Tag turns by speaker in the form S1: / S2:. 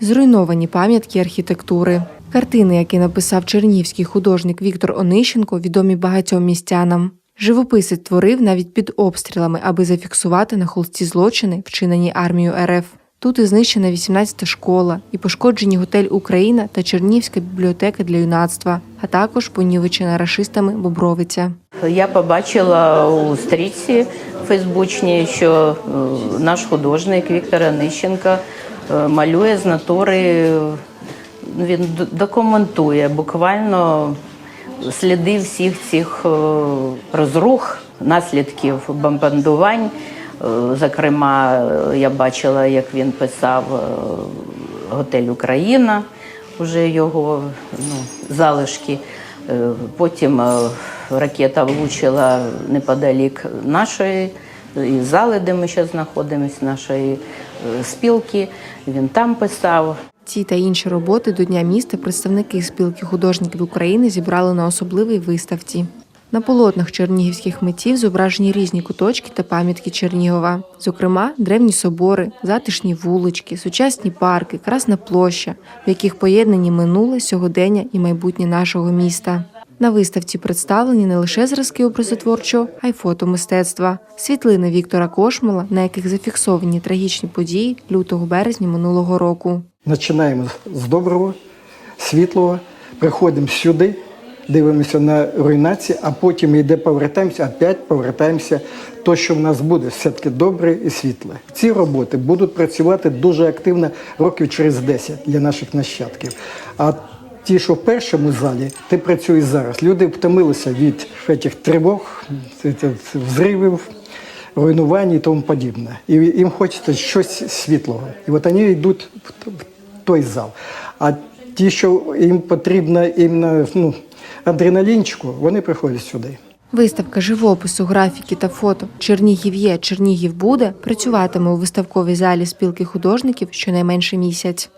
S1: зруйновані пам'ятки архітектури. Картини, які написав чернігівський художник Віктор Онищенко, відомі багатьом містянам. Живописець творив навіть під обстрілами, аби зафіксувати на холсті злочини, вчинені армією РФ. Тут і знищена 18-та школа, і пошкоджені готель Україна та Чернігівська бібліотека для юнацтва, а також понівечена рашистами Бобровиця.
S2: Я побачила у стрічці фейсбучній, що е, наш художник Віктор Онищенко малює з натури. е, Він документує буквально сліди всіх цих е, розрух, наслідків бомбардувань. Е, Зокрема, е, я бачила, як він писав е, готель Україна, вже його ну, залишки. Е, Потім е, ракета влучила неподалік нашої зали, де ми зараз знаходимося, нашої е, спілки. Він там писав.
S1: Ці та інші роботи до Дня міста представники спілки художників України зібрали на особливій виставці. На полотнах чернігівських митців зображені різні куточки та пам'ятки Чернігова, зокрема, древні собори, затишні вулички, сучасні парки, красна площа, в яких поєднані минуле, сьогодення і майбутнє нашого міста. На виставці представлені не лише зразки образотворчого, а й фотомистецтва, світлини Віктора Кошмала, на яких зафіксовані трагічні події лютого березня минулого року.
S3: Починаємо з доброго, світлого, приходимо сюди, дивимося на руйнації, а потім йде повертаємося, опять повертаємося. То, що в нас буде, все-таки добре і світле. Ці роботи будуть працювати дуже активно років через 10 для наших нащадків. А ті, що в першому залі, ти працюєш зараз. Люди втомилися від цих тривог, взривів, руйнувань і тому подібне. І їм хочеться щось світлого. І от вони йдуть в той зал. А ті, що їм потрібно іменно ну, адреналінчику, вони приходять сюди.
S1: Виставка живопису, графіки та фото Чернігів є, Чернігів буде працюватиме у виставковій залі спілки художників щонайменше місяць.